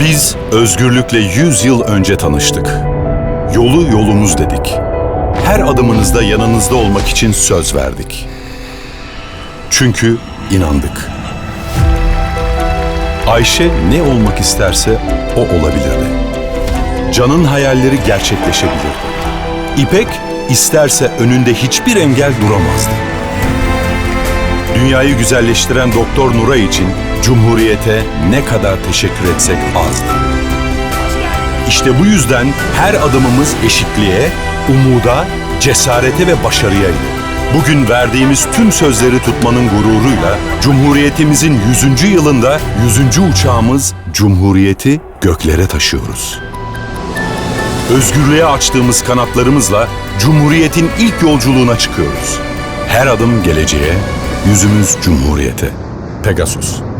Biz özgürlükle 100 yıl önce tanıştık. Yolu yolumuz dedik. Her adımınızda yanınızda olmak için söz verdik. Çünkü inandık. Ayşe ne olmak isterse o olabilirdi. Can'ın hayalleri gerçekleşebilirdi. İpek isterse önünde hiçbir engel duramazdı. Dünyayı güzelleştiren Doktor Nuray için Cumhuriyete ne kadar teşekkür etsek azdı. İşte bu yüzden her adımımız eşitliğe, umuda, cesarete ve başarıyaydı. Bugün verdiğimiz tüm sözleri tutmanın gururuyla Cumhuriyetimizin 100. yılında 100. uçağımız Cumhuriyeti göklere taşıyoruz. Özgürlüğe açtığımız kanatlarımızla Cumhuriyet'in ilk yolculuğuna çıkıyoruz. Her adım geleceğe, yüzümüz Cumhuriyete. Pegasus.